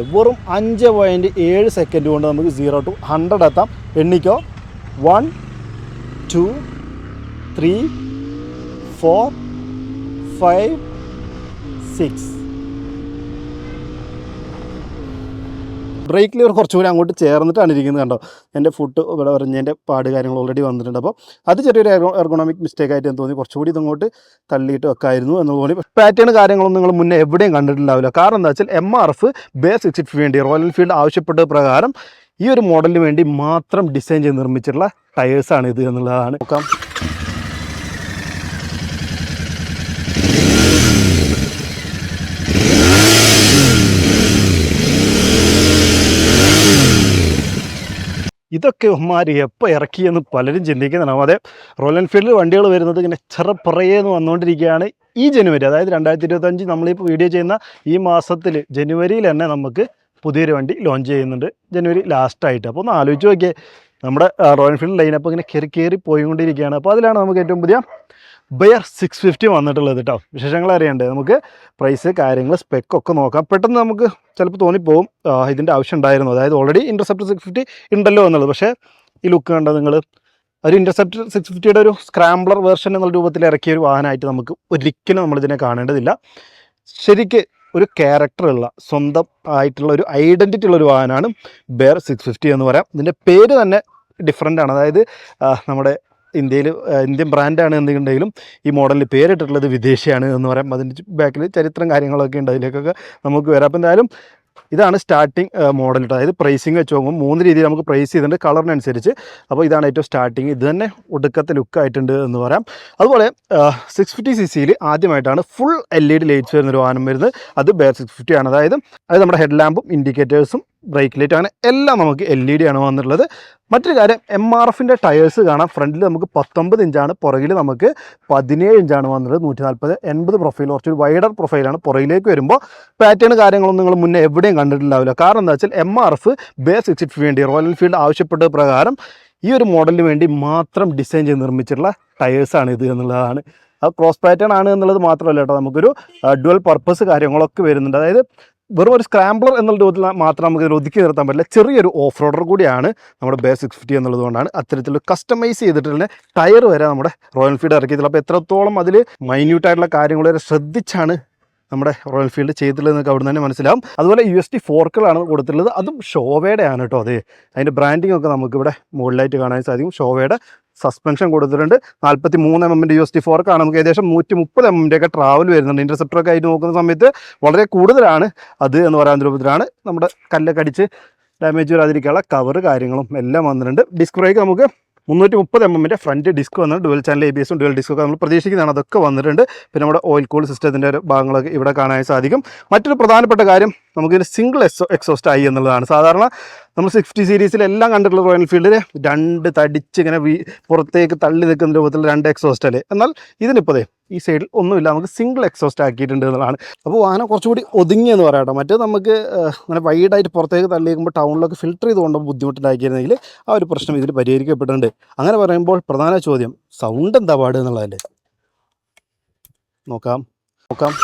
വെറും അഞ്ച് പോയിന്റ് ഏഴ് സെക്കൻഡ് കൊണ്ട് നമുക്ക് സീറോ ടു ഹൺഡ്രഡ് എത്താം. എണ്ണിക്കോ. One two three four five six break lever കുറച്ചുകൂടി അങ്ങോട്ട് ചേർന്നിട്ടാണ് ഇരിക്കുന്നത് കണ്ടോ? എന്റെ ഫുഡ് ഇവിടെ പറഞ്ഞതിന്റെ പാട് കാര്യങ്ങൾ ഓൾറെഡി വന്നിട്ടുണ്ട്. അപ്പോൾ അത് ചെറിയൊരു എർഗോണോമിക് മിസ്റ്റേക്ക് ആയിട്ട് തോന്നി. കുറച്ചുകൂടി ഇതങ്ങോട്ട് തള്ളിയിട്ട് വെക്കായിരുന്നു എന്ന് തോന്നി. പാറ്റേൺ കാര്യങ്ങളൊന്നും നിങ്ങൾ മുന്നേ എവിടെയും കണ്ടിട്ടുണ്ടാവില്ല. കാരണം എന്താ വെച്ചാൽ എം ആർ എഫ് ബേസ് സിക്സിക്ക് വേണ്ടി റോയൽ എൻഫീൽഡ് ആവശ്യപ്പെട്ട പ്രകാരം ഈ ഒരു മോഡലിന് വേണ്ടി മാത്രം ഡിസൈൻ ചെയ്ത് നിർമ്മിച്ചിട്ടുള്ള ടയേഴ്സാണ് ഇത് എന്നുള്ളതാണ്. നോക്കാം. ഇതൊക്കെ ഉമ്മാർ എപ്പോൾ ഇറക്കിയെന്ന് പലരും ചിന്തിക്കുന്നതാണ് അതെ റോയൽ എൻഫീൽഡിൽ വണ്ടികൾ വരുന്നത് ഇങ്ങനെ ചെറുപ്പറയേന്ന് വന്നുകൊണ്ടിരിക്കുകയാണ് ഈ ജനുവരി. അതായത് രണ്ടായിരത്തി ഇരുപത്തഞ്ച് നമ്മളിപ്പോൾ വീഡിയോ ചെയ്യുന്ന ഈ മാസത്തിൽ ജനുവരിയിൽ തന്നെ നമുക്ക് പുതിയൊരു വണ്ടി ലോഞ്ച് ചെയ്യുന്നുണ്ട്. ജനുവരി ലാസ്റ്റായിട്ട് അപ്പോൾ ഒന്ന് ആലോചിച്ച് നോക്കിയേ നമ്മുടെ റോയൽ എൻഫീൽഡ് ലൈനപ്പ് ഇങ്ങനെ കയറി കയറി പോയിക്കൊണ്ടിരിക്കുകയാണ്. അപ്പോൾ അതിലാണ് നമുക്ക് ഏറ്റവും പുതിയ ബയർ സിക്സ് ഫിഫ്റ്റി വന്നിട്ടുള്ളത് കേട്ടോ വിശേഷങ്ങൾ അറിയണ്ടേ? നമുക്ക് പ്രൈസ് കാര്യങ്ങൾ സ്പെക്ക് ഒക്കെ നോക്കാം. പെട്ടെന്ന് നമുക്ക് ചിലപ്പോൾ തോന്നിപ്പോവും. ഇതിന്റെ ആവശ്യം ഉണ്ടായിരുന്നു. അതായത് ഓൾറെഡി ഇന്റർസെപ്റ്റർ സിക്സ് ഫിഫ്റ്റി ഉണ്ടല്ലോ എന്നുള്ളത്. പക്ഷേ ഈ ലുക്ക് കണ്ട നിങ്ങൾ? ഒരു ഇന്റർസെപ്റ്റർ സിക്സ് ഫിഫ്റ്റിയുടെ ഒരു സ്ക്രാംബ്ലർ വേർഷൻ എന്നുള്ള രൂപത്തിൽ ഇറക്കിയ ഒരു വാഹനമായിട്ട് നമുക്ക് ഒരിക്കലും നമ്മളിതിനെ കാണേണ്ടതില്ല. ശരിക്ക് ഒരു ക്യാരക്ടറുള്ള സ്വന്തം ആയിട്ടുള്ള ഒരു ഐഡന്റിറ്റി ഉള്ള ഒരു വാഹനമാണ് ബെയർ സിക്സ് ഫിഫ്റ്റി എന്ന് പറയാം. ഇതിന്റെ പേര് തന്നെ ഡിഫറെന്റ് ആണ്. അതായത് നമ്മുടെ ഇന്ത്യയിൽ ഇന്ത്യൻ ബ്രാൻഡാണ് എന്നുണ്ടെങ്കിലും ഈ മോഡലിൽ പേരിട്ടിട്ടുള്ളത് വിദേശിയാണ് എന്ന് പറയാം. അതിന്റെ ബാക്കിൽ ചരിത്രം കാര്യങ്ങളൊക്കെ ഉണ്ട്. അതിലേക്കൊക്കെ നമുക്ക് വരാം. അപ്പോൾ എന്തായാലും ഇതാണ് സ്റ്റാർട്ടിങ് മോഡൽ അതായത് പ്രൈസിങ് വെച്ച് നോക്കുമ്പോൾ മൂന്ന് രീതിയിൽ നമുക്ക് പ്രൈസ് ചെയ്തിട്ടുണ്ട്. കളറിനനുസരിച്ച്. അപ്പോൾ ഇതാണ് ഏറ്റവും സ്റ്റാർട്ടിങ് ഇത് തന്നെ ഒടുക്കത്തെ ലുക്കായിട്ടുണ്ട് എന്ന് പറയാം. അതുപോലെ സിക്സ് ഫിഫ്റ്റി സി സിയിൽ ആദ്യമായിട്ടാണ് full L E D lights വരുന്നൊരു വാഹനം വരുന്നത്. അത് ബെയർ സിക്സ് ഫിഫ്റ്റി ആണ്. അതായത് അത് നമ്മുടെ ഹെഡ് ലാമ്പും ഇൻഡിക്കേറ്റേഴ്സും ബ്രേക്ക് ലൈറ്റ് അങ്ങനെ എല്ലാം നമുക്ക് എൽ ഇ ഡി ആണ് വന്നിട്ടുള്ളത്. മറ്റൊരു കാര്യം എം ആർ എഫിന്റെ ടയേഴ്സ് കാണാം. ഫ്രണ്ടിൽ നമുക്ക് പത്തൊമ്പത് ഇഞ്ചാണ് പുറകിൽ നമുക്ക് പതിനേഴ് ഇഞ്ചാണ് വന്നിട്ടുള്ളത്. നൂറ്റി നാൽപ്പത് എൺപത് പ്രൊഫൈൽ കുറച്ചൊരു വൈഡർ പ്രൊഫൈലാണ് പുറകിലേക്ക് വരുമ്പോൾ. പാറ്റേൺ കാര്യങ്ങളൊന്നും നിങ്ങൾ മുന്നേ എവിടെയും കണ്ടിട്ടുണ്ടാവില്ല. കാരണം എന്താ വെച്ചാൽ M R F base exit വേണ്ടി റോയൽ എൻഫീൽഡ് ആവശ്യപ്പെട്ട പ്രകാരം ഈ ഒരു മോഡലിന് വേണ്ടി മാത്രം ഡിസൈൻ ചെയ്ത് നിർമ്മിച്ചിട്ടുള്ള ടയേഴ്സാണ് ഇത് എന്നുള്ളതാണ്. അത് ക്രോസ് പാറ്റേൺ ആണ് എന്നുള്ളത് മാത്രമല്ല കേട്ടോ. നമുക്കൊരു ഡുവൽ പർപ്പസ് കാര്യങ്ങളൊക്കെ വരുന്നുണ്ട്. അതായത് വെറും ഒരു സ്ക്രാംബ്ലർ എന്നുള്ള രൂപത്തിൽ മാത്രം നമുക്ക് ഇതിൽ ഒതുക്കി നിർത്താൻ പറ്റില്ല. ചെറിയൊരു ഓഫ് റോഡർ കൂടിയാണ് നമ്മുടെ ബേ സിക്സ് ഫിഫ്റ്റി എന്നുള്ളത് കൊണ്ടാണ് അത്തരത്തിൽ കസ്റ്റമൈസ് ചെയ്തിട്ടുള്ള ടയർ വരെ നമ്മുടെ റോയൽ ഫീൽഡ് ഇറക്കിയതിൽ അപ്പോൾ എത്രത്തോളം അതിൽ മൈന്യൂട്ടായിട്ടുള്ള കാര്യങ്ങൾ വരെ ശ്രദ്ധിച്ചാണ് നമ്മുടെ റോയൽ ഫീൽഡ് ചെയ്തിട്ടുള്ളത് നിങ്ങൾക്ക് അവിടെ തന്നെ മനസ്സിലാവും. അതുപോലെ യു എസ് ടി ഫോർക്കുകളാണ് കൊടുത്തിട്ടുള്ളത്. അതും ഷോവയുടെ ആണ് കേട്ടോ അത്. അതിന്റെ ബ്രാൻഡിങ് ഒക്കെ നമുക്ക് ഇവിടെ മുകളിലായിട്ട് കാണാൻ സാധിക്കും. ഷോവയുടെ സസ്പെൻഷൻ കൊടുത്തിട്ടുണ്ട്. നാൽപ്പത്തി മൂന്ന് എം എമ്മിന്റെ യു എസ് ടി ഫോർക്കാണ് നമുക്ക് ഏകദേശം നൂറ്റി മുപ്പത് എം എമ്മിന്റെ ഒക്കെ ട്രാവൽ വരുന്നുണ്ട്. ഇന്റർസെപ്റ്റർ ഒക്കെ ആയിട്ട് നോക്കുന്ന സമയത്ത് വളരെ കൂടുതലാണ് അത് എന്ന് പറയുന്ന രൂപത്തിലാണ് നമ്മുടെ കല്ലൊക്കെ അടിച്ച് ഡാമേജ് വരാതിരിക്കാനുള്ള കവർ കാര്യങ്ങളും എല്ലാം വന്നിട്ടുണ്ട്. ഡിസ്ക് ബ്രേക്ക് നമുക്ക് മുന്നൂറ്റി മുപ്പത് എം എമ്മിന്റെ ഫ്രണ്ട് ഡിസ്ക് വന്നിട്ട് ഡുവൽ ചാനൽ എ ബി എസും ഡുവൽ ഡിസ്കൊക്കെ നമ്മൾ പ്രതീക്ഷിക്കുന്നതാണ്. അതൊക്കെ വന്നിട്ടുണ്ട്. പിന്നെ നമ്മുടെ ഓയിൽ കൂൾ സിസ്റ്റത്തിന്റെ ഒരു ഭാഗങ്ങളൊക്കെ ഇവിടെ കാണാൻ സാധിക്കും. മറ്റൊരു പ്രധാനപ്പെട്ട കാര്യം നമുക്കിതിന് സിംഗിൾ എക്സോ എക്സോസ്റ്റ് ആയി എന്നുള്ളതാണ്. സാധാരണ നമ്മൾ സിക്സ്റ്റി സീരീസിലെല്ലാം കണ്ടിട്ടുള്ള റോയൽ ഫീൽഡിൽ രണ്ട് തടിച്ച് ഇങ്ങനെ പുറത്തേക്ക് തള്ളി നിൽക്കുന്ന രൂപത്തിൽ രണ്ട് എക്സോസ്റ്റ് അല്ലേ? എന്നാൽ ഇതിനിപ്പോൾ ഈ സൈഡിൽ ഒന്നുമില്ല. നമുക്ക് സിംഗിൾ എക്സോസ്റ്റ് ആക്കിയിട്ടുണ്ട് എന്നുള്ളതാണ്. അപ്പോൾ വാഹനം കുറച്ചുകൂടി ഒതുങ്ങിയെന്ന് പറയാം കേട്ടോ. മറ്റേ നമുക്ക് അങ്ങനെ വൈഡായിട്ട് പുറത്തേക്ക് തള്ളിയേക്കുമ്പോൾ ടൗണിലൊക്കെ ഫിൽറ്റർ ചെയ്ത് കൊണ്ടുപോകുമ്പോൾ ബുദ്ധിമുട്ടുണ്ടാക്കിയിരുന്നെങ്കിൽ ആ ഒരു പ്രശ്നം ഇതിൽ പരിഹരിക്കപ്പെട്ടിട്ടുണ്ട്. അങ്ങനെ പറയുമ്പോൾ പ്രധാന ചോദ്യം സൗണ്ട് എന്താ പാട് എന്നുള്ളതല്ലേ? നോക്കാം. നോക്കാം.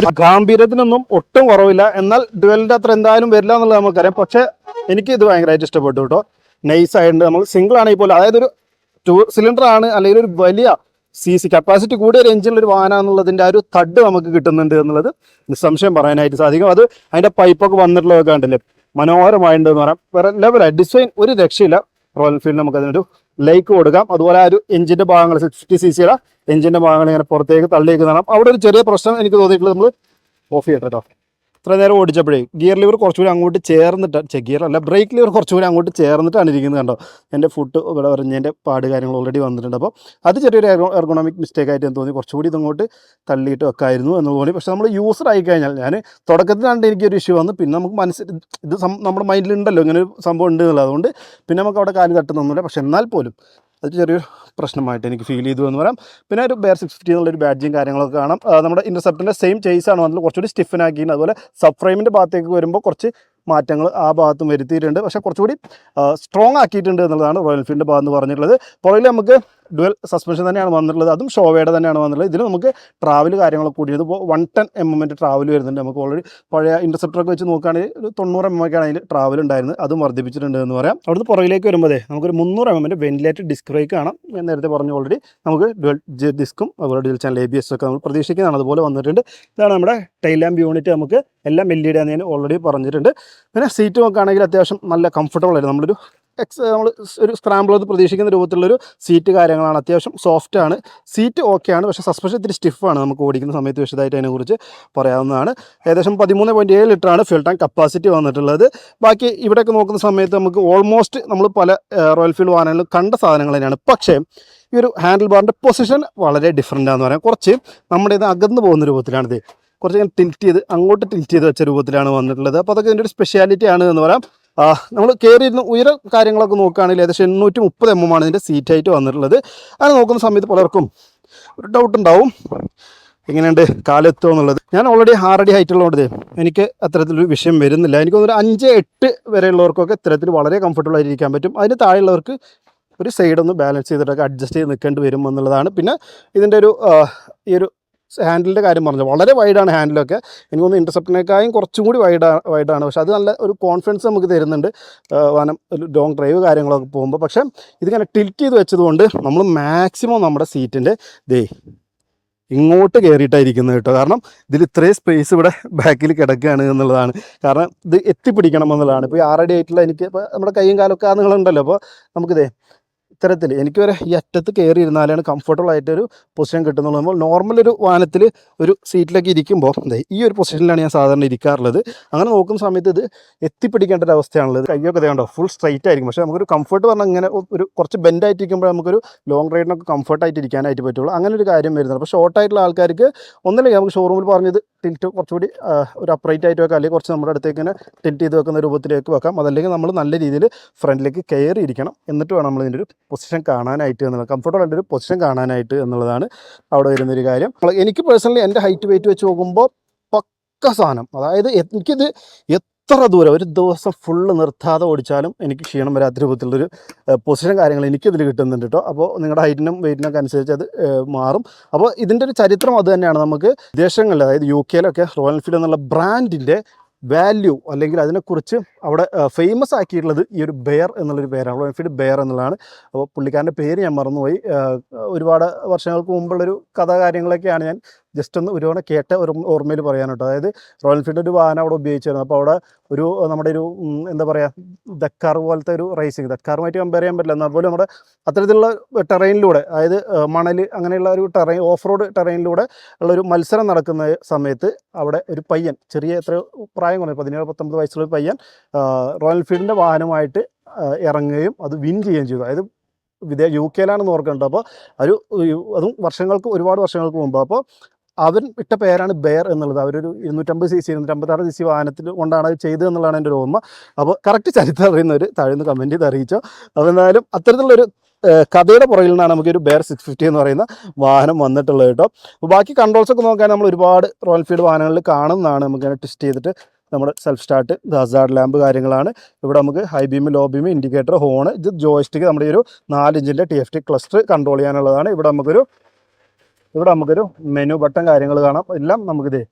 ഗാംഭീര്യത്തിനൊന്നും ഒട്ടും കുറവില്ല. എന്നാൽ ഡുവലിന്റെ അത്ര എന്തായാലും വരില്ല എന്നുള്ളത് നമുക്കറിയാം. പക്ഷേ എനിക്ക് ഇത് ഭയങ്കരമായിട്ട് ഇഷ്ടപ്പെട്ടു കേട്ടോ. നൈസ് ആയിട്ടുണ്ട്. നമ്മൾ സിംഗിൾ ആണെങ്കിൽ പോലും അതായത് ഒരു ടൂ സിലിണ്ടർ ആണ് അല്ലെങ്കിൽ ഒരു വലിയ സി സി കപ്പാസിറ്റി കൂടിയ ഒരു എഞ്ചിനുള്ള ഒരു വാഹനം എന്നുള്ളതിന്റെ ആ ഒരു തഡ് നമുക്ക് കിട്ടുന്നുണ്ട് എന്നുള്ളത് നിസ്സംശയം പറയാനായിട്ട് സാധിക്കും. അത് അതിന്റെ പൈപ്പൊക്കെ വന്നിട്ടുള്ളതൊക്കെ കണ്ടില്ലേ? മനോഹരമായിട്ടുണ്ട് എന്ന് പറയാം. വേറെ ലെവലായി ഡിസൈൻ ഒരു രക്ഷയില്ല. റോയൽ എൻഫീൽഡ് നമുക്ക് അതിനൊരു ലൈക്ക് കൊടുക്കാം. അതുപോലെ ആ ഒരു എഞ്ചിന്റെ ഭാഗങ്ങൾ ഫിഫ്റ്റി സി സിയുടെ എഞ്ചിന്റെ ഭാഗങ്ങൾ ഇങ്ങനെ പുറത്തേക്ക് തള്ളിയേക്ക് കാണാം അവിടെ ഒരു ചെറിയ പ്രശ്നം എനിക്ക് തോന്നിയിട്ടുള്ളത് നമ്മൾ ഓഫ് ചെയ്യട്ടെ ഇത്ര നേരം ഓടിച്ചപ്പോഴേ ഗിയർ ലിവർ കുറച്ചുകൂടി അങ്ങോട്ട് ചേർന്നിട്ട് ഗിയർ അല്ല ബ്രേക്ക് ലിവർ കുറച്ചുകൂടി അങ്ങോട്ട് ചേർന്നിട്ടാണ് ഇരിക്കുന്നത് കണ്ടോ? എന്റെ ഫുഡ് ഇവിടെ പറഞ്ഞതിന്റെ പാട് കാര്യങ്ങൾ ഓൾറെഡി വന്നിട്ടുണ്ട്. അപ്പോൾ അത് ചെറിയൊരു എർഗോണോമിക് മിസ്റ്റേക്ക് ആയിട്ട് തോന്നി. കുറച്ചുകൂടി ഇതങ്ങോട്ട് തള്ളിയിട്ട് വെക്കായിരുന്നു എന്ന് തോന്നി. പക്ഷേ നമ്മൾ യൂസർ ആയി കഴിഞ്ഞാൽ ഞാൻ തുടക്കത്തിൽ കണ്ട് എനിക്കൊരു ഇഷ്യൂ വന്നു പിന്നെ നമുക്ക് മനസ്സിൽ ഇത് നമ്മുടെ മൈൻഡിലുണ്ടല്ലോ ഇങ്ങനെ ഒരു സംഭവം ഉണ്ട് എന്നുള്ളത്. അതുകൊണ്ട് പിന്നെ നമുക്ക് അവിടെ കാൽ തട്ടുന്നൊന്നുമില്ല. പക്ഷെ എന്നാൽ പോലും അത് ചെറിയൊരു പ്രശ്നമായിട്ട് എനിക്ക് ഫീൽ ചെയ്തു എന്ന് പറയാം. പിന്നെ ഒരു ബെയർ സിക്സ് ഫിഫ്റ്റി എന്നുള്ളൊരു ബാഡ്ജിങ് കാര്യങ്ങളൊക്കെ കാണാം. നമ്മുടെ ഇന്റർസെപ്റ്റിന്റെ സെയിം ചേസ് ആണ് വന്നത്. കുറച്ചുകൂടി സ്റ്റിഫനാക്കിയിട്ടുണ്ട് അതുപോലെ സബ് ഫ്രെയിമിന്റെ ഭാഗത്തേക്ക് വരുമ്പോൾ കുറച്ച് മാറ്റങ്ങൾ ആ ഭാഗത്തും വരുത്തിയിട്ടുണ്ട്. പക്ഷേ കുറച്ചുകൂടി സ്ട്രോങ് ആക്കിയിട്ടുണ്ട് എന്നുള്ളതാണ് റോയൽ എൻഫീൽഡിന്റെ ഭാഗം എന്ന് പറഞ്ഞിട്ടുള്ളത്. പുറകിൽ നമുക്ക് ഡുവൽ സസ്പെൻഷൻ തന്നെയാണ് വന്നിട്ടുള്ളത്. അതും ഷോവയുടെ തന്നെയാണ് വന്നിട്ടുള്ളത്. ഇതിൽ നമുക്ക് ട്രാവൽ കാര്യങ്ങളൊക്കെ കൂടിയത് ഇപ്പോൾ വൺ ടെൻ എം എമ്മിന്റെ ട്രാവൽ വരുന്നുണ്ട്. നമുക്ക് ഓൾറെഡി പഴയ ഇന്റർസെപ്റ്ററൊക്കെ വെച്ച് നോക്കുകയാണെങ്കിൽ ഒരു തൊണ്ണൂറ് എം ഒക്കെയാണ് അതിൽ ട്രാവൽ ഉണ്ടായിരുന്നത്. അതും വർദ്ധിപ്പിച്ചിട്ടുണ്ട് എന്ന് പറയാം. അവിടുന്ന് പുറകിലേക്ക് വരുമ്പോഴേ നമുക്കൊരു മുന്നൂറ് എം എമ്മിന്റെ വെന്റിലേറ്റഡ് ഡിസ്ക് ബ്രേക്ക് കാണാം. ഞാൻ നേരത്തെ പറഞ്ഞു ഓൾറെഡി നമുക്ക് ഡുവൽ ഡിസ്ക്കും അതുപോലെ dual channel A B S ഒക്കെ നമ്മൾ പ്രതീക്ഷിക്കുന്നതാണ്. അതുപോലെ വന്നിട്ടുണ്ട്. ഇതാണ് നമ്മുടെ ടൈൽ യൂണിറ്റ് നമുക്ക് എല്ലാം എൽ ഇ ഡി ആണെന്ന് ഞാൻ ഓൾറെഡി പറഞ്ഞിട്ടുണ്ട്. പിന്നെ സീറ്റ് നോക്കുകയാണെങ്കിൽ അത്യാവശ്യം നല്ല കംഫർട്ടബിൾ ആയിരുന്നു. നമ്മളൊരു എക്സ് നമ്മൾ ഒരു സ്ക്രാമ്പിൾ അത് പ്രതീക്ഷിക്കുന്ന രൂപത്തിലുള്ളൊരു സീറ്റ് കാര്യങ്ങളാണ്. അത്യാവശ്യം സോഫ്റ്റ് ആണ്. സീറ്റ് ഓക്കെയാണ് പക്ഷേ സസ്പെൻഷൻ ഇത്തിരി സ്റ്റിഫാണ് നമുക്ക് ഓടിക്കുന്ന സമയത്ത് വിശദമായിട്ട് അതിനെക്കുറിച്ച് പറയാവുന്നതാണ്. ഏകദേശം പതിമൂന്ന് പോയിന്റ് ഏഴ് ലിറ്ററാണ് ഫിൽ ടാങ്ക് കപ്പാസിറ്റി വന്നിട്ടുള്ളത്. ബാക്കി ഇവിടെയൊക്കെ നോക്കുന്ന സമയത്ത് നമുക്ക് ഓൾമോസ്റ്റ് നമ്മൾ പല റോയൽ ഫീൽഡ് വാഹനങ്ങളിലും കണ്ട സാധനങ്ങൾ തന്നെയാണ്. പക്ഷേ ഈ ഒരു ഹാൻഡിൽ ബാറിന്റെ പൊസിഷൻ വളരെ ഡിഫറന്റ് ആണെന്ന് പറയാം. കുറച്ച് നമ്മുടെ ഇത് അകന്നു പോകുന്ന രൂപത്തിലാണിത് കുറച്ച് ഇങ്ങനെ ടിൽറ്റ് ചെയ്ത് അങ്ങോട്ട് ടിൽറ്റ് ചെയ്ത് വെച്ച രൂപത്തിലാണ് വന്നിട്ടുള്ളത്. അപ്പോൾ അതൊക്കെ ഇതിന്റെ ഒരു സ്പെഷ്യാലിറ്റി ആണ് എന്ന് പറയാം. നമ്മൾ കയറിയിരുന്ന ഉയര കാര്യങ്ങളൊക്കെ നോക്കുകയാണെങ്കിൽ ഏകദേശം എണ്ണൂറ്റി മുപ്പത് എം എം ആണ് ഇതിന്റെ സീറ്റ് ഹൈറ്റ് വന്നിട്ടുള്ളത്. അങ്ങനെ നോക്കുന്ന സമയത്ത് പലർക്കും ഒരു ഡൗട്ട് ഉണ്ടാവും. എങ്ങനെയുണ്ട് കാലെത്തുമോ എന്നുള്ളത്. ഞാൻ ഓൾറെഡി ആറടി ഹൈറ്റ് ഉള്ളതുകൊണ്ട് എനിക്ക് അത്തരത്തിലൊരു വിഷയം വരുന്നില്ല. എനിക്ക് ഒരു അഞ്ച് എട്ട് വരെയുള്ളവർക്കൊക്കെ ഇത്തരത്തിൽ വളരെ കംഫർട്ടബിൾ ആയിരിക്കാൻ പറ്റും. അതിന് താഴെയുള്ളവർക്ക് ഒരു സൈഡൊന്ന് ബാലൻസ് ചെയ്തിട്ടൊക്കെ അഡ്ജസ്റ്റ് ചെയ്ത് നിൽക്കേണ്ടി വരും എന്നുള്ളതാണ്. പിന്നെ ഇതിന്റെ ഒരു ഈ ഒരു ഹാൻഡിലിന്റെ കാര്യം പറഞ്ഞു വളരെ വൈഡാണ് ഹാൻഡിലൊക്കെ എനിക്ക് തോന്നുന്നു ഇന്റർസെപ്റ്റിനേക്കാളും കുറച്ചും കൂടി വൈഡാ വൈഡാണ് പക്ഷേ അത് നല്ല ഒരു കോൺഫിഡൻസ് നമുക്ക് തരുന്നുണ്ട്. വാനം ലോങ് ഡ്രൈവ് കാര്യങ്ങളൊക്കെ പോകുമ്പോൾ പക്ഷേ ഇതിങ്ങനെ ടിൽറ്റ് ചെയ്ത് വെച്ചതുകൊണ്ട് നമ്മൾ മാക്സിമം നമ്മുടെ സീറ്റിന്റെ ദേ ഇങ്ങോട്ട് കയറിയിട്ടായിരിക്കുന്നത് കേട്ടോ. കാരണം ഇതിൽ ഇത്രയും സ്പേസ് ഇവിടെ ബാക്കിൽ കിടക്കുകയാണ് എന്നുള്ളതാണ്. കാരണം ഇത് എത്തിപ്പിടിക്കണം എന്നുള്ളതാണ്. ഇപ്പോൾ ഈ ആറടി ആയിട്ടുള്ള എനിക്ക് ഇപ്പോൾ നമ്മുടെ കൈയും കാലൊക്കെ ആ അപ്പോൾ നമുക്കിതേ ഇത്തരത്തിൽ എനിക്ക് വരെ ഈ അറ്റത്ത് കയറി ഇരുന്നാലാണ് കംഫർട്ടബിൾ ആയിട്ടൊരു പൊസിഷൻ കിട്ടുന്നുള്ളൂ. നമ്മൾ നോർമൽ ഒരു വാഹനത്തിൽ ഒരു സീറ്റിലൊക്കെ ഇരിക്കുമ്പോൾ ഈ ഒരു പൊസിഷനിലാണ് ഞാൻ സാധാരണ ഇരിക്കാറുള്ളത്. അങ്ങനെ നോക്കുന്ന സമയത്ത് ഇത് എത്തിപ്പിടിക്കേണ്ട ഒരു അവസ്ഥയാണുള്ളത്. കയ്യൊക്കെ കണ്ടോ ഫുൾ സ്ട്രൈറ്റ് ആയിരിക്കും. പക്ഷേ നമുക്കൊരു കംഫർട്ട് പറഞ്ഞാൽ ഇങ്ങനെ ഒരു കുറച്ച് ബെൻഡ് ഇരിക്കുമ്പോൾ നമുക്കൊരു ലോങ് റൈഡിനൊക്കെ കംഫർട്ടായിട്ട് ഇരിക്കാനായിട്ട് പറ്റുള്ളൂ. അങ്ങനെ ഒരു കാര്യം വരുന്നത് അപ്പോൾ ഷോർട്ടായിട്ടുള്ള ആൾക്കാർക്ക് ഒന്നല്ലേ നമുക്ക് ഷോറൂമിൽ പറഞ്ഞത് ടിൽറ്റ് കുറച്ചുകൂടി ഒരു അപ്രൈറ്റ് ആയിട്ട് വെക്കാം. അല്ലെങ്കിൽ കുറച്ച് നമ്മുടെ അടുത്തേക്ക് ഇങ്ങനെ ടിൽറ്റ് ചെയ്ത് വെക്കുന്ന രൂപത്തിലേക്ക് വെക്കാം. അതല്ലെങ്കിൽ നമ്മൾ നല്ല രീതിയിൽ ഫ്രണ്ടിലേക്ക് കയറി ഇരിക്കണം എന്നിട്ട് വേണം നമ്മൾ ഇതിന്റെ ഒരു പൊസിഷൻ കാണാനായിട്ട് എന്നുള്ള കംഫർട്ടബിൾ ആയിട്ട് ഒരു പൊസിഷൻ കാണാനായിട്ട് എന്നുള്ളതാണ് അവിടെ വരുന്നൊരു കാര്യം. എനിക്ക് പേഴ്സണലി എന്റെ ഹൈറ്റ് വെയിറ്റ് വെച്ച് നോക്കുമ്പോൾ പക്ക സാധനം. അതായത് എനിക്കിത് എത്ര ദൂരം ഒരു ദിവസം ഫുള്ള് നിർത്താതെ ഓടിച്ചാലും എനിക്ക് ക്ഷീണം വരാത്ത രൂപത്തിലുള്ളൊരു പൊസിഷൻ കാര്യങ്ങൾ എനിക്കിതിൽ കിട്ടുന്നുണ്ട് കേട്ടോ അപ്പോൾ നിങ്ങളുടെ ഹൈറ്റിനും വെയിറ്റിനൊക്കെ അനുസരിച്ച് അത് മാറും. അപ്പോൾ ഇതിന്റെ ഒരു ചരിത്രം അത് തന്നെയാണ്. നമുക്ക് വിദേശങ്ങളിൽ അതായത് യു കെയിലൊക്കെ റോയൽ എൻഫീൽഡ് എന്നുള്ള ബ്രാൻഡിന്റെ വാല്യൂ അല്ലെങ്കിൽ അതിനെക്കുറിച്ച് അവിടെ ഫേമസ് ആക്കിയിട്ടുള്ളത് ഈ ഒരു ബെയർ എന്നുള്ളൊരു പേരാണ്. റോയൽ എൻഫീൽഡ് ബെയർ എന്നുള്ളതാണ്. അപ്പോൾ പുള്ളിക്കാരന്റെ പേര് ഞാൻ മറന്നുപോയി. ഒരുപാട് വർഷങ്ങൾക്ക് മുമ്പുള്ളൊരു കഥ കാര്യങ്ങളൊക്കെയാണ് ഞാൻ ജസ്റ്റ് ഒന്ന് ഒരു തവണ കേട്ട ഒരു ഓർമ്മയിൽ പറയാനുണ്ട്. അതായത് റോയൽ എൻഫീൽഡ് ഒരു വാഹനം അവിടെ ഉപയോഗിച്ചിരുന്നു. അപ്പോൾ അവിടെ ഒരു നമ്മുടെ ഒരു എന്താ പറയുക ദക്കാർ പോലത്തെ ഒരു റേസിങ് ദക്കാറുമായിട്ട് കമ്പയർ ചെയ്യാൻ പറ്റില്ല. എന്നാൽ പോലും നമ്മുടെ അത്തരത്തിലുള്ള ടെറൈനിലൂടെ അതായത് മണൽ അങ്ങനെയുള്ള ഒരു ടെറൈൻ ഓഫ് റോഡ് ടെറൈനിലൂടെ ഉള്ളൊരു മത്സരം നടക്കുന്ന സമയത്ത് അവിടെ ഒരു പയ്യൻ ചെറിയ എത്ര പ്രായം കുറഞ്ഞു പതിനേഴ് പത്തൊമ്പത് വയസ്സുള്ള ഒരു പയ്യൻ റോയൽ എൻഫീൽഡിന്റെ വാഹനമായിട്ട് ഇറങ്ങുകയും അത് വിൻ ചെയ്യുകയും ചെയ്തു. അതായത് വിദേ യു കെയിലാണെന്ന് ഓർക്കേണ്ടത് അപ്പോൾ ഒരു- അതും വർഷങ്ങൾക്ക് ഒരുപാട് വർഷങ്ങൾക്ക് മുമ്പ്. അപ്പോൾ അവൻ ഇട്ട പേരാണ് ബെയർ എന്നുള്ളത്. അവരൊരു ഇരുന്നൂറ്റമ്പത് സി സി ഇരുന്നൂറ്റമ്പത്താറ് സി സി വാഹനത്തിൽ കൊണ്ടാണ് അത് ചെയ്തത് എന്നുള്ളതാണ് എന്റെ ഒരു ഓർമ്മ. അപ്പോൾ കറക്റ്റ് ചരിത്രം അറിയുന്നവർ താഴ്ന്ന് കമന്റ് ചെയ്ത് അറിയിച്ചോ. അപ്പോൾ എന്തായാലും അത്തരത്തിലുള്ളൊരു കഥയുടെ പുറകിൽ നിന്നാണ് നമുക്കൊരു ബെയർ സിക്സ് ഫിഫ്റ്റി എന്ന് പറയുന്ന വാഹനം വന്നിട്ടുള്ളത് കേട്ടോ. അപ്പോൾ ബാക്കി കൺട്രോൾസൊക്കെ നോക്കാൻ നമ്മൾ ഒരുപാട് റോയൽ ഫീൽഡ് വാഹനങ്ങളിൽ കാണുന്നതാണ്. നമുക്ക് ടെസ്റ്റ് ചെയ്തിട്ട് നമ്മുടെ സെൽഫ് സ്റ്റാർട്ട് ഹസാർഡ് ലാമ്പ് കാര്യങ്ങളാണ്. ഇവിടെ നമുക്ക് high beam low beam indicator horn ഇത് ജോയിസ്റ്റിക്ക് നമ്മുടെ ഈ ഒരു നാല് ഇഞ്ചിന്റെ T F T cluster control ചെയ്യാനുള്ളതാണ്. ഇവിടെ നമുക്കൊരു ഇവിടെ നമുക്കൊരു മെനു ബട്ടൺ കാര്യങ്ങൾ കാണാം. എല്ലാം നമുക്കിത്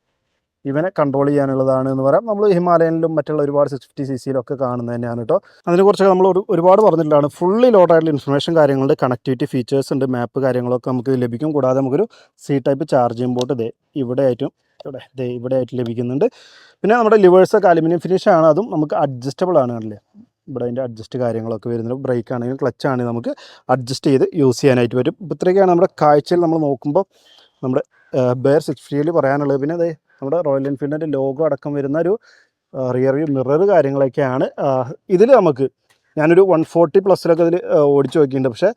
ഇവനെ കൺട്രോൾ ചെയ്യാനുള്ളതാണ് എന്ന് പറയാം. നമ്മൾ ഹിമാലയനിലും മറ്റുള്ള ഒരുപാട് സിക്സ് ഫിഫ്റ്റി സി സിയിലൊക്കെ കാണുന്നത് തന്നെയാണ് കേട്ടോ അതിനെക്കുറിച്ച് നമ്മൾ ഒരു ഒരുപാട് പറഞ്ഞിട്ടുള്ളതാണ് ഫുള്ളി ലോഡായിട്ടുള്ള ഇൻഫർമേഷൻ കാര്യങ്ങളുണ്ട്. കണക്ടിവിറ്റി ഫീച്ചേഴ്സ് ഉണ്ട്. മാപ്പ് കാര്യങ്ങളൊക്കെ നമുക്ക് ലഭിക്കും. കൂടാതെ നമുക്കൊരു സി ടൈപ്പ് ചാർജിങ് ബോട്ട് ഇതേ ഇവിടെ ആയിട്ടും ഇവിടെ ഇതേ ഇവിടെ ആയിട്ട് ലഭിക്കുന്നുണ്ട്. പിന്നെ നമ്മുടെ ലിവേഴ്സൊക്കെ അലുമിനിയം ആണ്. അതും നമുക്ക് അഡ്ജസ്റ്റബിൾ ആണ് കണ്ടില്ലേ? ഇവിടെ അതിന്റെ അഡ്ജസ്റ്റ് കാര്യങ്ങളൊക്കെ വരുന്നുണ്ട് ബ്രേക്ക് ആണെങ്കിലും ക്ലച്ച് ആണെങ്കിലും നമുക്ക് അഡ്ജസ്റ്റ് ചെയ്ത് യൂസ് ചെയ്യാനായിട്ട് പറ്റും. ഇപ്പോൾ ഇത്രയൊക്കെയാണ് നമ്മുടെ കാഴ്ചയിൽ നമ്മൾ നോക്കുമ്പോൾ നമ്മുടെ ബെയർ സിക്സ് ഫിഫ്റ്റിയിൽ പറയാനുള്ളത്. പിന്നെ അതെ നമ്മുടെ റോയൽ എൻഫീൽഡിന്റെ ലോഗോ അടക്കം വരുന്ന ഒരു റിയർ വ്യൂ മിറർ കാര്യങ്ങളൊക്കെയാണ്. ഇതിൽ നമുക്ക് ഞാനൊരു വൺ ഫോർട്ടി പ്ലസ്സിലൊക്കെ ഇതിൽ ഓടിച്ചു നോക്കിയിട്ടുണ്ട്. പക്ഷേ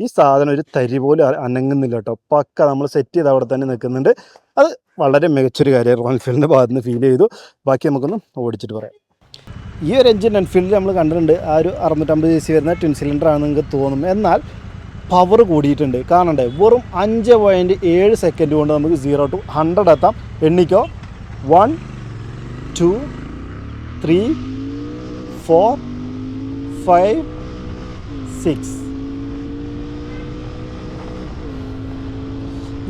ഈ സാധനം ഒരു തരി പോലും അനങ്ങുന്നില്ല കേട്ടോ. പക്ക നമ്മൾ സെറ്റ് ചെയ്ത് അവിടെ തന്നെ നിൽക്കുന്നുണ്ട്. അത് വളരെ മികച്ചൊരു കാര്യമാണ് റോയൽ എൻഫീൽഡിന്റെ ഭാഗത്ത് നിന്ന് ഫീൽ ചെയ്തു. ബാക്കി നമുക്കൊന്ന് ഓടിച്ചിട്ട് പറയാം. ഈ ഒരു എഞ്ചിൻ എൻഫീൽഡിൽ നമ്മൾ കണ്ടിട്ടുണ്ട്. ആ ഒരു അറുന്നൂറ്റമ്പത് സി സി വരുന്ന ട്വിൻ സിലിണ്ടർ ആണെന്ന് നിങ്ങൾക്ക് തോന്നും. എന്നാൽ പവർ കൂടിയിട്ടുണ്ട്. കാണണ്ടേ? വെറും അഞ്ച് പോയിന്റ് ഏഴ് സെക്കൻഡ് കൊണ്ട് നമുക്ക് സീറോ ടു ഹൺഡ്രഡ് എത്താം. എണ്ണിക്കോ? One two three four five six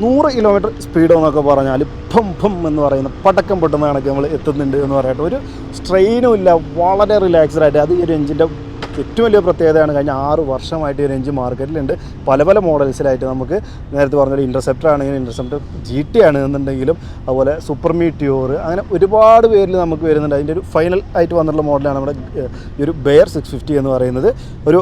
നൂറ് കിലോമീറ്റർ സ്പീഡ് എന്നൊക്കെ പറഞ്ഞാൽ ഭം ഭം എന്ന് പറയുന്ന പടക്കം പൊട്ടുന്ന കണക്ക് നമ്മൾ എത്തുന്നുണ്ട് എന്ന് പറയട്ടെ ഒരു സ്ട്രെയിനും ഇല്ല വളരെ റിലാക്സ്ഡ് ആയിട്ട്. അത് ഈ ഒരു എഞ്ചിന്റെ ഏറ്റവും വലിയ പ്രത്യേകതയാണ് കഴിഞ്ഞ ആറ് വർഷമായിട്ട് ഈ റേഞ്ച് മാർക്കറ്റിലുണ്ട് പല പല മോഡൽസിലായിട്ട് നമുക്ക് നേരത്തെ പറഞ്ഞ ഇന്റർസെപ്റ്റർ ആണെങ്കിലും ഇന്റർസെപ്റ്റർ ജി ടി ആണെന്നുണ്ടെങ്കിലും അതുപോലെ സൂപ്പർ മീറ്റിയോർ അങ്ങനെ ഒരുപാട് പേരിൽ നമുക്ക് വരുന്നുണ്ട്. അതിന്റെ ഒരു ഫൈനൽ ആയിട്ട് വന്നിട്ടുള്ള മോഡലാണ് നമ്മുടെ ഈ ഒരു ബെയർ സിക്സ് ഫിഫ്റ്റി എന്ന് പറയുന്നത്. ഒരു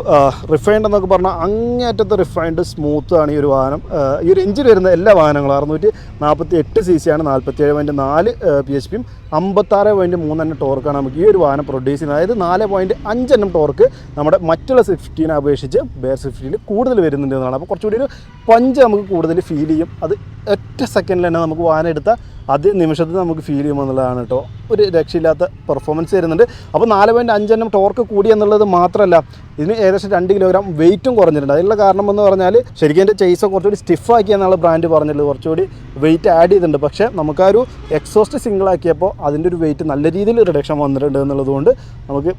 റിഫൈൻഡ് എന്നൊക്കെ പറഞ്ഞാൽ അങ്ങേറ്റത്തെ റിഫൈൻഡ് സ്മൂത്ത് ആണ് ഈ ഒരു വാഹനം. ഈ ഒരു എഞ്ചിൻ വരുന്ന എല്ലാ വാഹനങ്ങളും അറുന്നൂറ്റി നാൽപ്പത്തി എട്ട് സി സി ആണ് നാൽപ്പത്തി ഏഴ് പോയിന്റ് നാല് പി എച്ച് പിയും അമ്പത്താറ് പോയിന്റ് മൂന്നെണ്ണം ടോർക്കാണ് നമുക്ക് ഈ ഒരു വാഹനം പ്രൊഡ്യൂസ് ചെയ്യുന്നത്. അതായത് നാല് പോയിന്റ് അഞ്ചെണ്ണം ടോർക്ക് നമ്മുടെ മറ്റുള്ള സ്വിഫ്റ്റീനെ അപേക്ഷിച്ച് ബെയർ സ്വിഫ്റ്റിൽ കൂടുതൽ വരുന്നുണ്ട് എന്നാണ്. അപ്പോൾ കുറച്ചുകൂടി ഒരു പഞ്ച് നമുക്ക് കൂടുതൽ ഫീൽ ചെയ്യും. അത് ഒറ്റ സെക്കൻഡിൽ തന്നെ നമുക്ക് വാഹനം എടുത്താൽ അതേ നിമിഷത്തിൽ നമുക്ക് ഫീൽ ചെയ്യുമെന്നുള്ളതാണ് കേട്ടോ. ഒരു രക്ഷയില്ലാത്ത പെർഫോമൻസ് വരുന്നുണ്ട് അപ്പോൾ നാല് പോയിന്റ് അഞ്ചെണ്ണം ടോർക്ക് കൂടി എന്നുള്ളത് മാത്രമല്ല ഇതിന് ഏകദേശം രണ്ട് കിലോഗ്രാം വെയിറ്റും കുറഞ്ഞിട്ടുണ്ട്. അതിനുള്ള കാരണം എന്ന് പറഞ്ഞാൽ ശരിക്കും എന്റെ ചെയ്സ് കുറച്ചുകൂടി സ്റ്റിഫാക്കി എന്നുള്ള ബ്രാൻഡ് പറഞ്ഞിട്ടുള്ളത്. കുറച്ചുകൂടി വെയിറ്റ് ആഡ് ചെയ്തിട്ടുണ്ട്. പക്ഷേ നമുക്ക് ആ ഒരു എക്സോസ്റ്റ് സിംഗിൾ ആക്കിയപ്പോൾ അതിന്റെ ഒരു വെയിറ്റ് നല്ല രീതിയിൽ റിഡക്ഷൻ വന്നിട്ടുണ്ട് എന്നുള്ളതുകൊണ്ട് നമുക്ക്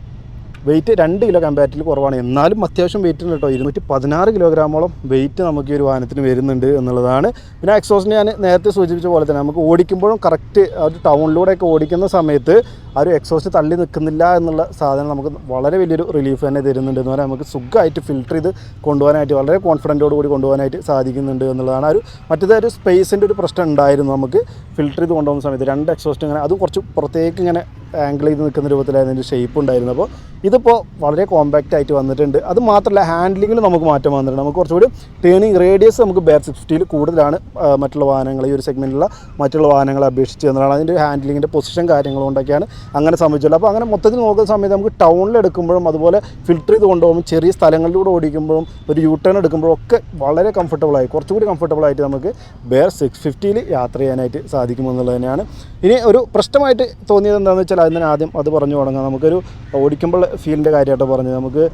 വെയിറ്റ് രണ്ട് കിലോ കമ്പാരിറ്റീവ് കുറവാണ്. എന്നാലും അത്യാവശ്യം വെയിറ്റ് ഉണ്ട് കേട്ടോ. ഇരുന്നൂറ്റി പതിനാറ് കിലോഗ്രാമോളം വെയിറ്റ് നമുക്ക് ഈ ഒരു വാഹനത്തിന് വരുന്നുണ്ട് എന്നുള്ളതാണ്. പിന്നെ എക്സോസിന് ഞാൻ നേരത്തെ സൂചിപ്പിച്ച പോലെ തന്നെ നമുക്ക് ഓടിക്കുമ്പോഴും കറക്റ്റ് ഒരു ടൗണിലൂടെയൊക്കെ ഓടിക്കുന്ന സമയത്ത് ആ ഒരു എക്സോസ്റ്റ് തള്ളി നിൽക്കുന്നില്ല എന്നുള്ള സാധനം നമുക്ക് വളരെ വലിയൊരു റിലീഫ് തന്നെ തരുന്നുണ്ട് എന്ന് പറയാൻ നമുക്ക് സുഖമായിട്ട് ഫിൽറ്റർ ചെയ്ത് കൊണ്ടുപോകാനായിട്ട് വളരെ കോൺഫിഡന്റോട് കൂടി കൊണ്ടുപോകാനായിട്ട് സാധിക്കുന്നുണ്ട് എന്നുള്ളതാണ്. ഒരു മറ്റേത് ഒരു സ്പേസിന്റെ ഒരു പ്രശ്നം ഉണ്ടായിരുന്നു നമുക്ക് ഫിൽറ്റർ ചെയ്ത് കൊണ്ടുപോകുന്ന സമയത്ത്. രണ്ട് എക്സോസ്റ്റ് ഇങ്ങനെ അത് കുറച്ച് പുറത്തേക്ക് ഇങ്ങനെ ആംഗിൾ ചെയ്ത് നിൽക്കുന്ന രൂപത്തിലായിരുന്നു അതിന്റെ ഷേപ്പ് ഉണ്ടായിരുന്നു അപ്പോൾ ഇതിപ്പോൾ വളരെ കോമ്പാക്റ്റ് ആയിട്ട് വന്നിട്ടുണ്ട്. അത് മാത്രമല്ല ഹാൻഡ്ലിങ്ങിൽ നമുക്ക് മാറ്റം വന്നിട്ടുണ്ട്. നമുക്ക് കുറച്ചുകൂടി ടേണിങ് റേഡിയസ് നമുക്ക് ബാക്ക് സിക്സ്റ്റിയിൽ കൂടുതലാണ് മറ്റുള്ള വാഹനങ്ങൾ ഈ ഒരു സെഗ്മെന്റിലുള്ള മറ്റുള്ള വാഹനങ്ങളെ അപേക്ഷിച്ച് എന്നുള്ളതാണ് അതിന്റെ ഹാൻഡ്ലിങ്ങിന്റെ പൊസിഷൻ കാര്യങ്ങൾ കൊണ്ടൊക്കെയാണ് അങ്ങനെ സംഭവിച്ചുള്ളൂ അപ്പോൾ അങ്ങനെ മൊത്തത്തിൽ നോക്കുന്ന സമയത്ത് നമുക്ക് ടൗണിൽ എടുക്കുമ്പോഴും അതുപോലെ ഫിൽറ്റർ ചെയ്ത് കൊണ്ടുപോകുമ്പോൾ ചെറിയ സ്ഥലങ്ങളിലൂടെ ഓടിക്കുമ്പോഴും ഒരു യൂ ടേൺ എടുക്കുമ്പോഴും ഒക്കെ വളരെ കംഫർട്ടബിളായി കുറച്ചുകൂടി കംഫർട്ടബിളായിട്ട് നമുക്ക് ബെയർ സിക്സ് ഫിഫ്റ്റിയിൽ യാത്ര ചെയ്യാനായിട്ട് സാധിക്കുമെന്നുള്ളത് തന്നെയാണ്. ഇനി ഒരു പ്രശ്നമായിട്ട് തോന്നിയത് എന്താണെന്ന് വെച്ചാൽ അതിന് ആദ്യം അത് പറഞ്ഞു തുടങ്ങാം. നമുക്കൊരു ഓടിക്കുമ്പോൾ ഫീലിന്റെ കാര്യമായിട്ട് പറഞ്ഞത് നമുക്ക്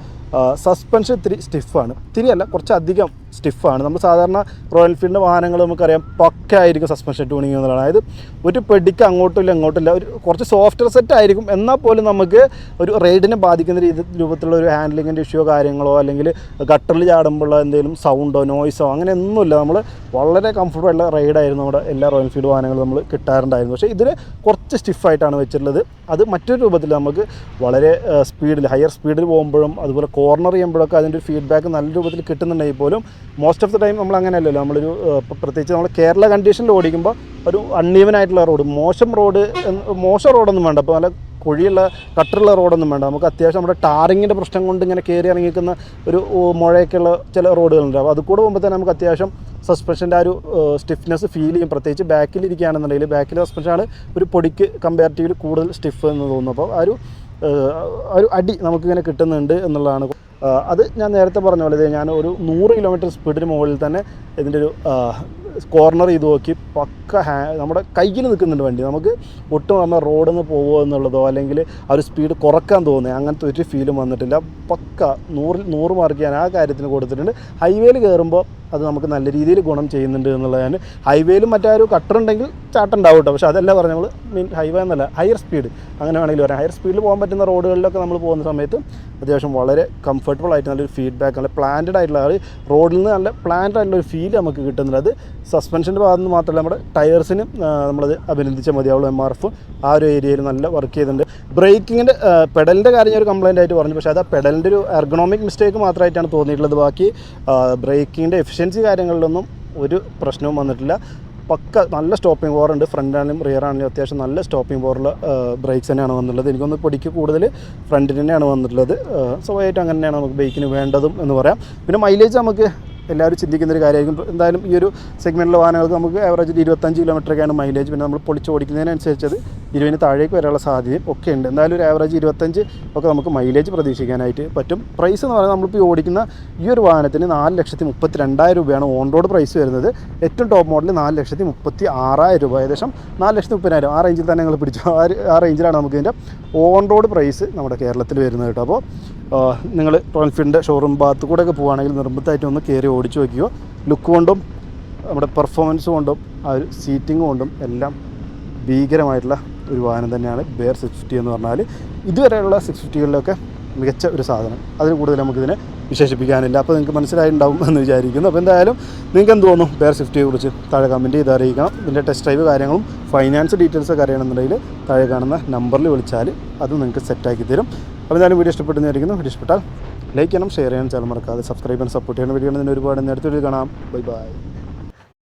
സസ്പെൻഷൻ ഇത്തിരി സ്റ്റിഫാണ് ഇത്തിരി അല്ല കുറച്ചധികം സ്റ്റിഫാണ് നമ്മൾ സാധാരണ റോയൽ എൻഫീൽഡിന്റെ വാഹനങ്ങൾ നമുക്കറിയാം പക്ക ആയിരിക്കും സസ്പെൻഷൻ ട്യൂണിങ് എന്നുള്ളത്. അതായത് ഒരു പെടിക്ക് അങ്ങോട്ടും ഇല്ല അങ്ങോട്ടും ഇല്ല. ഒരു കുറച്ച് സോഫ്റ്റ്വെയർ സെറ്റ് ആയിരിക്കും. എന്നാൽ പോലും നമുക്ക് ഒരു റൈഡിനെ ബാധിക്കുന്ന രീതി രൂപത്തിലുള്ള ഒരു ഹാൻഡ്ലിങ്ങിന്റെ ഇഷ്യോ കാര്യങ്ങളോ അല്ലെങ്കിൽ ഗട്ടറിൽ ചാടുമ്പോഴുള്ള എന്തെങ്കിലും സൗണ്ടോ നോയ്സോ അങ്ങനെ ഒന്നുമില്ല. നമ്മൾ വളരെ കംഫർട്ടബിൾ ആയിട്ടുള്ള റൈഡായിരുന്നു നമ്മുടെ എല്ലാ റോയൽ എൻഫീൽഡ് വാഹനങ്ങളും നമ്മൾ കിട്ടാറുണ്ടായിരുന്നു. പക്ഷേ ഇതിന് കുറച്ച് സ്റ്റിഫായിട്ടാണ് വെച്ചിട്ടുള്ളത്. അത് മറ്റൊരു രൂപത്തിൽ നമുക്ക് വളരെ സ്പീഡിൽ ഹയർ സ്പീഡിൽ പോകുമ്പോഴും അതുപോലെ കോർണർ ചെയ്യുമ്പോഴൊക്കെ അതിന്റെ ഒരു ഫീഡ്ബാക്ക് നല്ല രൂപത്തിൽ കിട്ടുന്നുണ്ടെങ്കിൽ പോലും മോസ്റ്റ് ഓഫ് ദി ടൈം നമ്മൾ അങ്ങനെയല്ലല്ലോ. നമ്മളൊരു പ്രത്യേകിച്ച് നമ്മൾ കേരള കണ്ടീഷനിൽ ഓടിക്കുമ്പോൾ ഒരു അൺഈവൻ ആയിട്ടുള്ള റോഡ് മോശം റോഡ് മോശം റോഡൊന്നും വേണ്ട. അപ്പോൾ നല്ല കുഴിയുള്ള കട്ടറുള്ള റോഡൊന്നും വേണ്ട. നമുക്ക് അത്യാവശ്യം നമ്മുടെ ടാറിങ്ങിന്റെ പ്രശ്നം കൊണ്ട് ഇങ്ങനെ കയറി ഇറങ്ങിക്കുന്ന ഒരു മുഴയൊക്കെയുള്ള ചില റോഡുകളുണ്ട് അപ്പോൾ അത് കൂടെ പോകുമ്പോൾ തന്നെ നമുക്ക് അത്യാവശ്യം സസ്പെൻഷന്റെ ആ ഒരു സ്റ്റിഫ്നെസ് ഫീൽ ചെയ്യും. പ്രത്യേകിച്ച് ബാക്കിലിരിക്കുകയാണെന്നുണ്ടെങ്കിൽ ബാക്കിലെ സസ്പെൻഷനാണ് ഒരു പൊടിക്ക് കമ്പാരിറ്റീവ്ലി കൂടുതൽ സ്റ്റിഫ് എന്ന് തോന്നുന്നു. അപ്പോൾ ആ ഒരു ഒരു അടി നമുക്കിങ്ങനെ കിട്ടുന്നുണ്ട് എന്നുള്ളതാണ്. അത് ഞാൻ നേരത്തെ പറഞ്ഞ പോലെ ഞാൻ ഒരു നൂറ് കിലോമീറ്റർ സ്പീഡിന് മുകളിൽ തന്നെ ഇതിന്റെ ഒരു കോർണർ ചെയ്ത് നോക്കി പക്ക ഹാ നമ്മുടെ കയ്യിൽ നിൽക്കുന്നുണ്ട് വണ്ടി. നമുക്ക് ഒട്ടും നമ്മൾ റോഡിൽ നിന്ന് പോകുമോ എന്നുള്ളതോ അല്ലെങ്കിൽ ആ ഒരു സ്പീഡ് കുറയ്ക്കാൻ തോന്നുന്നത് അങ്ങനത്തെ ഒരു ഫീലും വന്നിട്ടില്ല. പക്ക നൂറിൽ നൂറ് മാർക്ക് ഞാൻ ആ കാര്യത്തിന് കൊടുത്തിട്ടുണ്ട്. ഹൈവേയിൽ കയറുമ്പോൾ അത് നമുക്ക് നല്ല രീതിയിൽ ഗുണം ചെയ്യുന്നുണ്ട് എന്നുള്ളതാണ്. ഹൈവേയിലും മറ്റാരും കട്ടർ ഉണ്ടെങ്കിൽ ചാട്ടുണ്ടാവും കേട്ടോ പക്ഷേ അതല്ല പറഞ്ഞ നമ്മൾ മീൻ ഹൈവേ എന്നല്ല ഹയർ സ്പീഡ് അങ്ങനെ വേണമെങ്കിൽ പറയാം. ഹയർ സ്പീഡിൽ പോകാൻ പറ്റുന്ന റോഡുകളിലൊക്കെ നമ്മൾ പോകുന്ന സമയത്ത് അത്യാവശ്യം വളരെ കംഫർട്ടബിൾ ആയിട്ട് നല്ലൊരു ഫീഡ്ബാക്ക് നല്ല പ്ലാൻഡ് ആയിട്ടുള്ള റോഡിൽ നിന്ന് നല്ല പ്ലാൻഡ് ആയിട്ടുള്ള ഒരു ഫീൽ നമുക്ക് കിട്ടുന്നുണ്ട്. അത് സസ്പെൻഷന്റെ ഭാഗത്ത് നിന്ന് മാത്രമല്ല നമ്മുടെ ടയർസിനും നമ്മളത് അഭിനന്ദിച്ചാൽ മതിയാവുള്ളൂ എം ആർ എഫ് ആ ഒരു ഏരിയയിൽ നല്ല വർക്ക് ചെയ്തിട്ടുണ്ട്. ബ്രേക്കിങ്ങിന്റെ പെഡലിന്റെ കാര്യം ഒരു കംപ്ലൈന്റ് ആയിട്ട് പറഞ്ഞു. പക്ഷേ അത് ആ പെഡലിന്റെ ഒരു എർഗണോമിക് മിസ്റ്റേക്ക് മാത്രമായിട്ടാണ് തോന്നിയിട്ടുള്ളത്. ബാക്കി ബ്രേക്കിങ്ങിന്റെ എഫിഷ്യൻസി കാര്യങ്ങളിലൊന്നും ഒരു പ്രശ്നവും വന്നിട്ടില്ല. പക്ക നല്ല സ്റ്റോപ്പിംഗ് പവർ ഉണ്ട്. ഫ്രണ്ട് ആണെങ്കിലും റിയർ ആണെങ്കിലും അത്യാവശ്യം നല്ല സ്റ്റോപ്പിംഗ് പവറുള്ള ബ്രേക്സ് തന്നെയാണ് വന്നിട്ടുള്ളത്. എനിക്കൊന്ന് പൊടിക്ക് കൂടുതൽ ഫ്രണ്ടിന് തന്നെയാണ് വന്നിട്ടുള്ളത്. സോ അങ്ങനെ തന്നെയാണ് നമുക്ക് ബൈക്കിന് വേണ്ടതും എന്ന് പറയാം. പിന്നെ മൈലേജ് നമുക്ക് എല്ലാവരും ചിന്തിക്കുന്ന ഒരു കാര്യമായിരിക്കും. എന്തായാലും ഈ ഒരു സെഗ്മെന്റിലെ വാഹനങ്ങൾക്ക് നമുക്ക് ആവറേജ് ഇരുപത്തഞ്ച് കിലോമീറ്ററൊക്കെയാണ് മൈലേജ് പിന്നെ നമ്മൾ പൊളിച്ച് ഓടിക്കുന്നതിനനുസരിച്ച് അത് ഇരുപതിന് താഴേക്ക് വരാനുള്ള സാധ്യതയും ഒക്കെ ഉണ്ട്. എന്തായാലും ഒരു ആവറേജ് ഇരുപത്തഞ്ച് ഒക്കെ നമുക്ക് മൈലേജ് പ്രതീക്ഷിക്കാനായിട്ട് പറ്റും. പ്രൈസ് എന്ന് പറഞ്ഞാൽ നമ്മളിപ്പോൾ ഓടിക്കുന്ന ഈ ഒരു വാഹനത്തിന് നാല് ലക്ഷത്തി മുപ്പത്തി രണ്ടായിരം രൂപയാണ് ഓൺ റോഡ് പ്രൈസ് വരുന്നത്. ഏറ്റവും ടോപ്പ് മോഡൽ നാല് ലക്ഷത്തി മുപ്പത്തി ആറായിരം രൂപ. ഏകദേശം നാല് ലക്ഷത്തി മുപ്പതിനായിരം. ആ റേഞ്ചിൽ തന്നെ ഞങ്ങൾ പിടിച്ചു. ആ റേഞ്ചിലാണ് നമുക്ക് ഇതിന്റെ ഓൺ റോഡ് പ്രൈസ് നമ്മുടെ കേരളത്തിൽ വരുന്നത് കേട്ടോ. അപ്പോൾ നിങ്ങൾ റോയൽ ഫീൽഡിന്റെ ഷോറൂം ഭാഗത്ത് കൂടെയൊക്കെ പോവുകയാണെങ്കിൽ നിർബന്ധമായിട്ടും ഒന്ന് കയറി ഓടിച്ചു നോക്കിയോ. ലുക്ക് കൊണ്ടും നമ്മുടെ പെർഫോമൻസ് കൊണ്ടും ആ ഒരു സീറ്റിംഗ് കൊണ്ടും എല്ലാം ഭീകരമായിട്ടുള്ള ഒരു വാഹനം തന്നെയാണ് ബെയർ സിക്സ് ഫിഫ്റ്റി എന്ന് പറഞ്ഞാൽ. ഇതുവരെയുള്ള സിക്സ് ഫിഫ്റ്റികളിലൊക്കെ മികച്ച ഒരു സാധനം. അതിന് കൂടുതൽ നമുക്കിതിനെ വിശേഷിപ്പിക്കാനില്ല. അപ്പോൾ നിങ്ങൾക്ക് മനസ്സിലായിട്ടുണ്ടാവും എന്ന് വിചാരിക്കുന്നു. അപ്പോൾ എന്തായാലും നിങ്ങൾക്ക് എന്ത് തോന്നും ബെയർ സിഫ്റ്റിയെ കുറിച്ച്? താഴെ കമന്റ് ചെയ്ത് അറിയിക്കണം. ഇതിന്റെ ടെസ്റ്റ് ഡ്രൈവ് കാര്യങ്ങളും ഫൈനാൻസ് ഡീറ്റെയിൽസ് ഒക്കെ അറിയണമെന്നുണ്ടെങ്കിൽ താഴെ കാണുന്ന നമ്പറിൽ വിളിച്ചാൽ അത് നിങ്ങൾക്ക് സെറ്റാക്കി തരും. അപ്പോൾ വീഡിയോ ഇഷ്ടപ്പെടുന്നതായിരിക്കുന്നു. വീഡിയോ ഇഷ്ടപ്പെട്ടാൽ ലൈക്ക് ചെയ്യണം ഷെയർ ചെയ്യണം ചാനൽ മറക്കാതെ സബ്സ്ക്രൈബ് ചെയ്യാൻ സപ്പോർട്ട് ചെയ്യണം. വീഡിയോ ഒരുപാട് നേരത്തെ കാണാം. Bye bye